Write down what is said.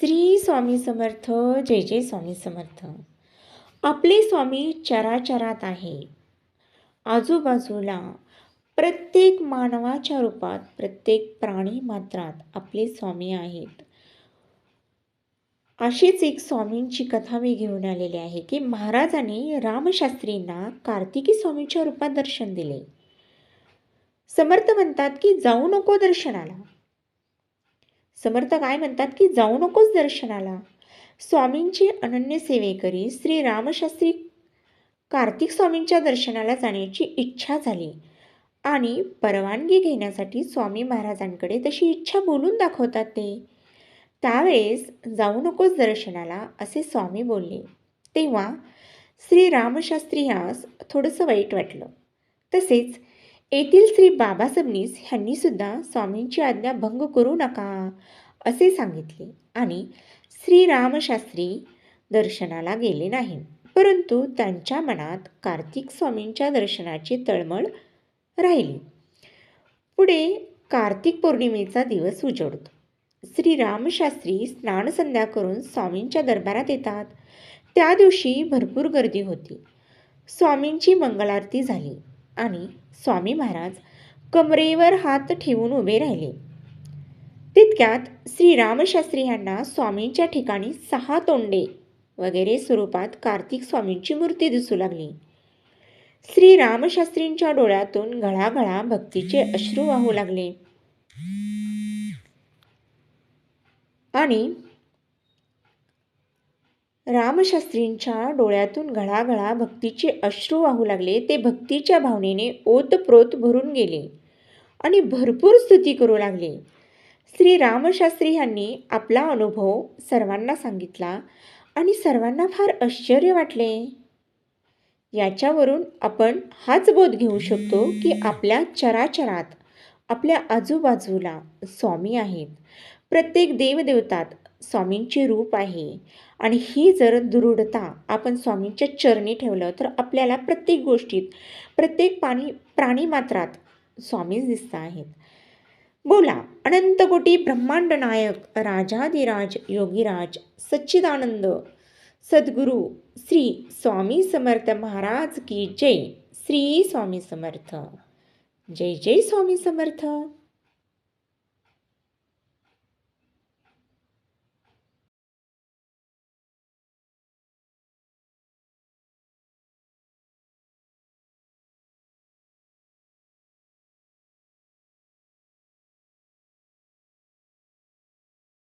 श्री स्वामी समर्थ जय जय स्वामी समर्थ. आपले स्वामी चराचरात आहे. आजूबाजूला प्रत्येक मानवाच्या रूपात प्रत्येक प्राणी मात्रात आपले स्वामी आहेत. अशीच एक स्वामींची कथा मी घेऊन आलेली आहे की महाराजांनी रामशास्त्रींना कार्तिकी स्वामीच्या रूपात दर्शन दिले. समर्थ म्हणतात की जाऊ नको दर्शनाला. समर्थ काय म्हणतात की जाऊ नकोस दर्शनाला. स्वामींची अनन्य सेवेकरी श्री रामशास्त्री कार्तिक स्वामींच्या दर्शनाला जाण्याची इच्छा झाली. आणि परवानगी घेण्यासाठी स्वामी महाराजांकडे तशी इच्छा बोलून दाखवतात ते. त्यावेळेस जाऊ नकोस दर्शनाला असे स्वामी बोलले. तेव्हा श्री रामशास्त्री यास थोडंसं वाईट वाटलं. तसेच येथील श्री बाबा सबनीस ह्यांनी सुद्धा स्वामींची आज्ञा भंग करू नका असे सांगितले. आणि श्रीरामशास्त्री दर्शनाला गेले नाही. परंतु त्यांच्या मनात कार्तिक स्वामींच्या दर्शनाची तळमळ राहिली. पुढे कार्तिक पौर्णिमेचा दिवस उजवतो श्रीरामशास्त्री स्नान संध्या करून स्वामींच्या दरबारात येतात. त्या दिवशी भरपूर गर्दी होती. स्वामींची मंगलारती झाली. आणि स्वामी महाराज कमरेवर हात ठेवून उभे राहिले. तितक्यात श्रीरामशास्त्री यांना स्वामींच्या ठिकाणी सहा तोंडे वगैरे स्वरूपात कार्तिक स्वामींची मूर्ती दिसू लागली. श्री रामशास्त्रींच्या डोळ्यातून घळाघळा भक्तीचे अश्रू वाहू लागले. आणि रामशास्त्रींच्या डोळ्यातून घळाघळा भक्तीचे अश्रू वाहू लागले. ते भक्तीच्या भावनेने ओतप्रोत भरून गेले आणि भरपूर स्तुती करू लागले. श्री रामशास्त्री यांनी आपला अनुभव सर्वांना सांगितला आणि सर्वांना फार आश्चर्य वाटले. याच्यावरून आपण हाच बोध घेऊ शकतो की आपल्या चराचरात आपल्या आजूबाजूला स्वामी आहेत. प्रत्येक देवदेवतात स्वामींचे रूप आहे. आणि ही जर दृढता आपण स्वामींच्या चरणी ठेवलं तर आपल्याला प्रत्येक गोष्टीत प्रत्येक पाणी प्राणीमात्रात स्वामीच दिसत आहेत. बोला अनंतकोटी ब्रह्मांड नायक राजाधिराज योगीराज सच्चिदानंद सद्गुरू श्री स्वामी समर्थ महाराज की जय श्री स्वामी समर्थ. जय जय स्वामी समर्थ.